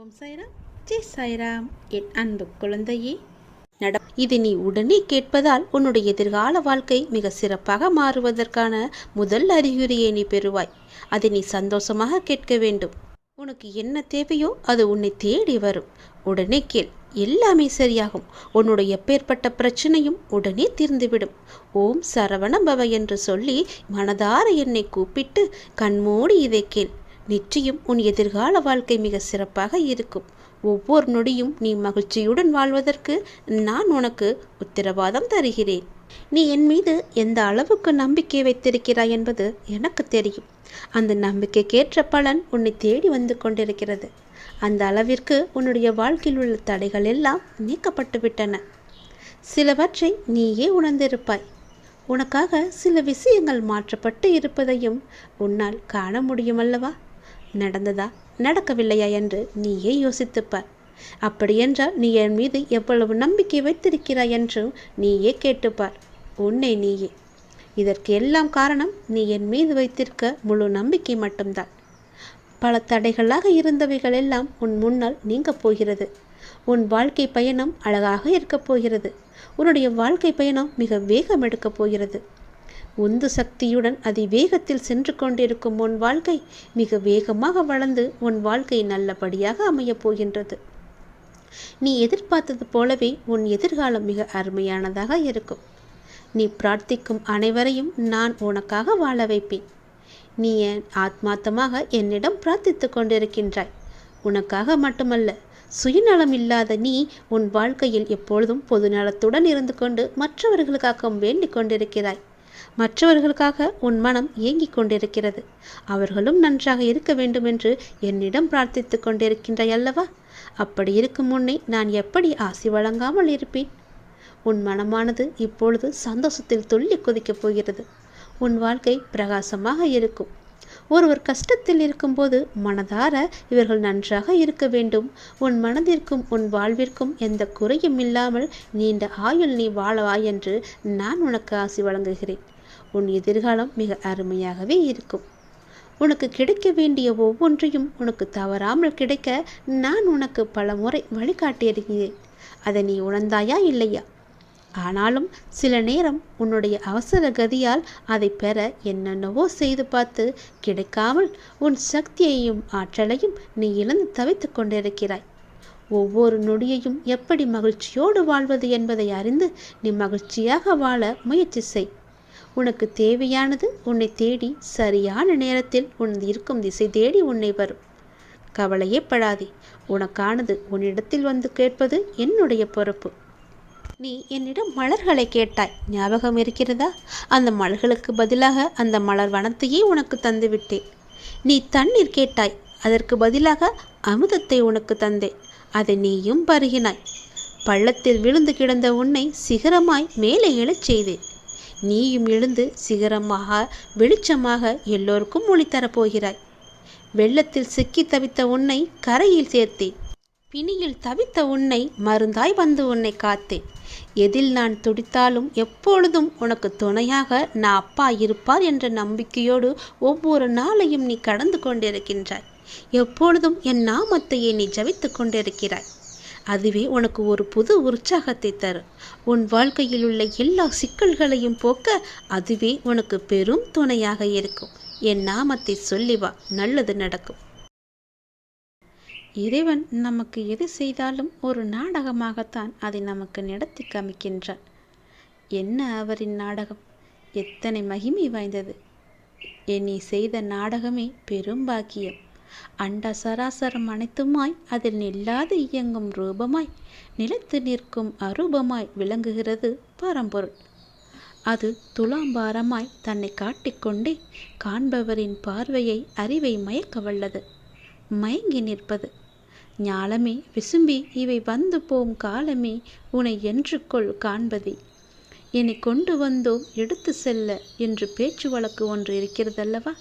ஓம் சாய்ராம். ஜெய் சாய்ராம். என் அன்பு குழந்தையே நட இது நீ உடனே கேட்பதால் உன்னுடைய எதிர்கால வாழ்க்கை மிக சிறப்பாக மாறுவதற்கான முதல் அறிகுறியை நீ பெறுவாய். அதை நீ சந்தோஷமாக கேட்க வேண்டும். உனக்கு என்ன தேவையோ அது உன்னை தேடி வரும். உடனே கேள். எல்லாமே சரியாகும். உன்னுடைய எப்பேற்பட்ட பிரச்சனையும் உடனே தீர்ந்துவிடும். ஓம் சரவண பவ என்று சொல்லி மனதார என்னை கூப்பிட்டு கண்மூடி இதை கேள். நிச்சயம் உன் எதிர்கால வாழ்க்கை மிக சிறப்பாக இருக்கும். ஒவ்வொரு நொடியும் நீ மகிழ்ச்சியுடன் வாழ்வதற்கு நான் உனக்கு உத்தரவாதம் தருகிறேன். நீ என் மீது எந்த அளவுக்கு நம்பிக்கை வைத்திருக்கிறாய் என்பது எனக்கு தெரியும். அந்த நம்பிக்கைக்கேற்ற பலன் உன்னை தேடி வந்து கொண்டிருக்கிறது. அந்த அளவிற்கு உன்னுடைய வாழ்க்கையில் உள்ள தடைகள் எல்லாம் நீக்கப்பட்டு விட்டன. சிலவற்றை நீயே உணர்ந்திருப்பாய். உனக்காக சில விஷயங்கள் மாற்றப்பட்டு இருப்பதையும் உன்னால் காண முடியுமல்லவா நடந்ததா? நடக்கவில்லையா என்று நீயே யோசித்துப்பார் அப்படியென்றால் நீ என் மீது எவ்வளவு நம்பிக்கை வைத்திருக்கிறாய் என்றும் நீயே கேட்டுப்பார். உன்னை நீயே. இதற்கு எல்லாம் காரணம் நீ என் மீது வைத்திருக்க முழு நம்பிக்கை மட்டும்தான். பல தடைகளாக இருந்தவைகள் எல்லாம் உன் முன்னால் நீங்கப் போகிறது. உன் வாழ்க்கை பயணம் அழகாக இருக்கப் போகிறது. உன்னுடைய வாழ்க்கை பயணம் மிக வேகம் எடுக்கப் போகிறது. உந்து சக்தியுடன் அதிவேகத்தில் சென்று கொண்டிருக்கும் உன் வாழ்க்கை மிக வேகமாக வளர்ந்து உன் வாழ்க்கை நல்லபடியாக அமையப் போகின்றது. நீ எதிர்பார்த்தது போலவே உன் எதிர்காலம் மிக அருமையானதாக இருக்கும். நீ பிரார்த்திக்கும் அனைவரையும் நான் உனக்காக வாழ வைப்பேன். நீ என் ஆத்மார்த்தமாக என்னிடம் பிரார்த்தித்து கொண்டிருக்கின்றாய். உனக்காக மட்டுமல்ல சுயநலம் இல்லாத நீ உன் வாழ்க்கையில் எப்பொழுதும் பொதுநலத்துடன் இருந்து கொண்டு மற்றவர்களுக்காகவும் வேண்டிக் கொண்டிருக்கிறாய். மற்றவர்களுக்காக உன் மனம் ஏங்கிக் கொண்டிருக்கிறது. அவர்களும் நன்றாக இருக்க வேண்டுமென்று என்னிடம் பிரார்த்தித்து கொண்டிருக்கின்றாய் அல்லவா? அப்படி இருக்கும் முன்னே நான் எப்படி ஆசி வழங்காமல் இருப்பேன்? உன் மனமானது இப்பொழுது சந்தோஷத்தில் துள்ளி குதிக்கப் போகிறது. உன் வாழ்க்கை பிரகாசமாக இருக்கும். ஒருவர் கஷ்டத்தில் இருக்கும்போது மனதார இவர்கள் நன்றாக இருக்க வேண்டும். உன் மனதிற்கும் உன் வாழ்விற்கும் எந்த குறையும் இல்லாமல் நீண்ட ஆயுள் நீ வாழவா என்று நான் உனக்கு ஆசி வழங்குகிறேன். உன் எதிர்காலம் மிக அருமையாகவே இருக்கும். உனக்கு கிடைக்க வேண்டிய ஒவ்வொன்றையும் உனக்கு தவறாமல் கிடைக்க நான் உனக்கு பல முறை வழிகாட்டியிருக்கிறேன். அதை நீ உணர்ந்தாயா இல்லையா? ஆனாலும் சில நேரம் உன்னுடைய அவசர கதியால் அதை பெற என்னென்னவோ செய்து பார்த்து கிடைக்காமல் உன் சக்தியையும் ஆற்றலையும் நீ இழந்து தவித்து கொண்டிருக்கிறாய். ஒவ்வொரு நொடியையும் எப்படி மகிழ்ச்சியோடு வாழ்வது என்பதை அறிந்து நீ மகிழ்ச்சியாக வாழ முயற்சி செய். உனக்கு தேவையானது உன்னை தேடி சரியான நேரத்தில் உன் இருக்கும் திசை தேடி உன்னை வரும். கவலையே படாதே. உனக்கானது உன்னிடத்தில் வந்து கேட்பது என்னுடைய பொறுப்பு. நீ என்னிடம் மலர்களை கேட்டாய். ஞாபகம் இருக்கிறதா? அந்த மலர்களுக்கு பதிலாக அந்த மலர் வனத்தையே உனக்கு தந்துவிட்டேன். நீ தண்ணீர் கேட்டாய். அதற்கு பதிலாக அமுதத்தை உனக்கு தந்தேன். அதை நீயும் பருகினாய். பள்ளத்தில் விழுந்து கிடந்த உன்னை சிகரமாய் மேலே எழச் செய்தேன். நீயும் எழுந்து சிகரமாக வெளிச்சமாக எல்லோருக்கும் ஒளி தரப்போகிறாய். வெள்ளத்தில் சிக்கி தவித்த உன்னை கரையில் சேர்த்தேன். பிணியில் தவித்த உன்னை மருந்தாய் வந்து உன்னை காத்தேன். எதில் நான் துடித்தாலும் எப்பொழுதும் உனக்கு துணையாக நான் அப்பா இருப்பார் என்ற நம்பிக்கையோடு ஒவ்வொரு நாளையும் நீ கடந்து கொண்டிருக்கின்றாய். எப்பொழுதும் என் நாமத்தையே நீ ஜபித்து கொண்டிருக்கிறாய். அதுவே உனக்கு ஒரு புது உற்சாகத்தை தரும் உன் வாழ்க்கையில் உள்ள எல்லா சிக்கல்களையும் போக்க அதுவே உனக்கு பெரும் துணையாக இருக்கும். என் நாமத்தை சொல்லி வா நல்லது நடக்கும். இறைவன் நமக்கு எது செய்தாலும் ஒரு நாடகமாகத்தான் அதை நமக்கு நடத்தி காமிக்கின்றான். என்ன அவரின் நாடகம்? எத்தனை மகிமை வாய்ந்தது. என்னை செய்த நாடகமே பெரும் பாக்கியம். அண்ட சராசரம் அனைத்துமாய் அதில் நில்லாது இயங்கும் ரூபமாய் நிலத்து நிற்கும் அரூபமாய் விளங்குகிறது பரம்பொருள். அது துலாம்பாரமாய் தன்னை காட்டிக்கொண்டே காண்பவரின் பார்வையை அறிவை மயக்க வல்லது மயங்கி நிற்பது. ஞாலமே விசும்பி இவை வந்து போம் காலமே உனை என்றுக்குள் காண்பதே. என்னை கொண்டு வந்தோம் எடுத்து செல்ல என்று பேச்சு வழக்கு ஒன்று இருக்கிறதல்லவா?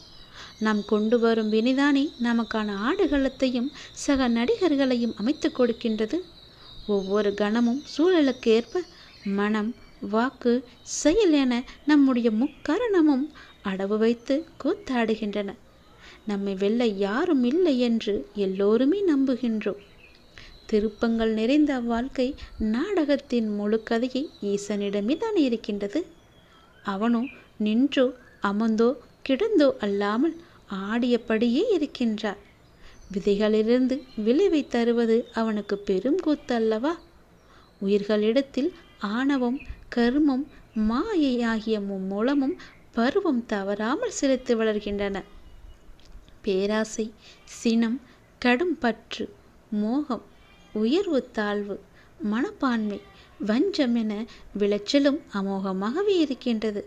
நாம் கொண்டு வரும் வினிதானே நமக்கான ஆடுகளத்தையும் சக நடிகர்களையும் அமைத்து கொடுக்கின்றது. ஒவ்வொரு கணமும் சூழலுக்கு ஏற்ப மனம் வாக்கு செயல் என நம்முடைய முக்கரணமும் அடவு வைத்து கூத்தாடுகின்றன. நம்மை வெல்ல யாரும் இல்லை என்று எல்லோருமே நம்புகின்றோம். திருப்பங்கள் நிறைந்த அவ்வாழ்க்கை நாடகத்தின் முழு கதையை ஈசனிடமே தான் இருக்கின்றது? அவனோ நின்றோ அமர்ந்தோ கிடந்தோ அல்லாமல் ஆடியபடியே இருக்கின்றார். விதைகளிலிருந்து விளைவை தருவது அவனுக்கு பெரும் கூத்து அல்லவா உயிர்களிடத்தில் ஆணவம் கர்மம் மாயை ஆகிய மும்மூலமும் பருவம் தவறாமல் செலுத்தி வளர்கின்றன. பேராசை சினம் கடும் பற்று மோகம் உயர்வு தாழ்வு மனப்பான்மை வஞ்சம் என விளைச்சலும் அமோகமாகவே இருக்கின்றது.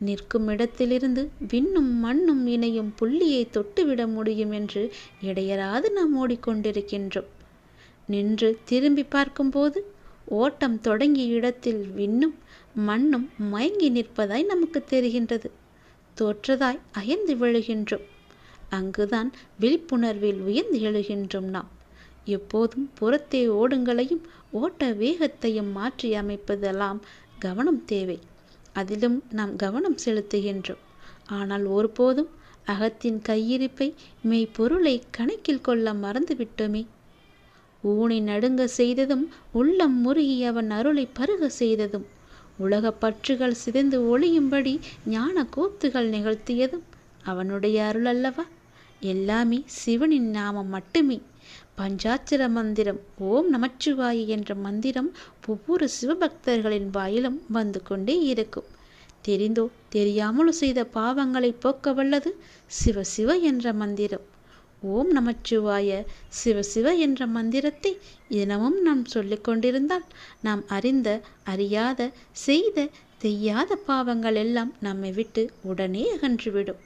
நிற்கும் இடத்திலிருந்து விண்ணும் மண்ணும் இணையும் புள்ளியை தொட்டுவிட முடியும் என்று இடையராது நாம் ஓடிக்கொண்டிருக்கின்றோம். நின்று திரும்பி பார்க்கும்போது ஓட்டம் தொடங்கிய இடத்தில் விண்ணும் மண்ணும் மயங்கி நிற்பதாய் நமக்கு தெரிகின்றது. தோற்றதாய் அயர்ந்து விழுகின்றோம். அங்குதான் விழிப்புணர்வில் உயர்ந்து எழுகின்றோம் நாம். எப்போதும் புறத்தே ஓடுங்களையும் ஓட்ட வேகத்தையும் மாற்றி அமைப்பதெல்லாம் கவனம் தேவை. அதிலும் நாம் கவனம் செலுத்துகின்றோம். ஆனால் ஒருபோதும் அகத்தின் கையிருப்பை மெய்ப்பொருளை கணக்கில் கொள்ள மறந்துவிட்டோமே. ஊனை நடுங்க செய்ததும் உள்ளம் முருகி அவன் அருளை பருக செய்ததும் உலக பற்றுகள் சிதைந்து ஒளியும்படி ஞான கூத்துகள் நிகழ்த்தியதும் அவனுடைய அருள் அல்லவா? எல்லாமே சிவனின் நாமம் மட்டுமே. பஞ்சாட்சர மந்திரம் ஓம் நமச்சிவாயி என்ற மந்திரம் ஒவ்வொரு சிவபக்தர்களின் வாயிலும் வந்து கொண்டே இருக்கும். தெரிந்தோ தெரியாமலோ செய்த பாவங்களை போக்க வல்லது சிவ சிவ என்ற மந்திரம். ஓம் நமச்சிவாய சிவ சிவ என்ற மந்திரத்தை தினமும் நாம் சொல்லிக்கொண்டிருந்தால் நாம் அறிந்த அறியாத செய்த செய்யாத பாவங்கள் எல்லாம் நம்மை விட்டு உடனே அகன்றுவிடும்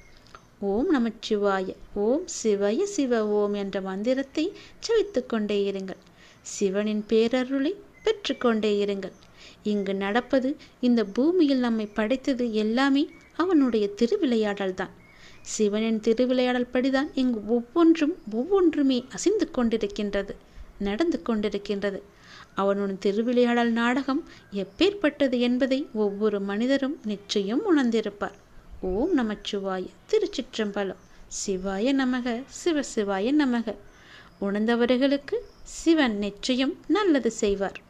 ஓம் நமச்சிவாய ஓம் சிவய சிவ ஓம் என்ற மந்திரத்தை செவித்து கொண்டே இருங்கள். சிவனின் பேரருளை பெற்றுக்கொண்டே இருங்கள். இங்கு நடப்பது இந்த பூமியில் நம்மை படைத்தது எல்லாமே அவனுடைய திருவிளையாடல் தான். சிவனின் திருவிளையாடல் படிதான் இங்கு ஒவ்வொன்றும் ஒவ்வொன்றுமே அசைந்து கொண்டிருக்கின்றது நடந்து கொண்டிருக்கின்றது. அவனுடைய திருவிளையாடல் நாடகம் எப்பேற்பட்டது என்பதை ஒவ்வொரு மனிதரும் நிச்சயம் உணர்ந்திருப்பார். ஓம் நமச்சிவாய திருச்சிற்றம்பலம். சிவாய நமக சிவசிவாய நமக. உணர்ந்தவர்களுக்கு சிவன் நிச்சயம் நல்லது செய்வார்.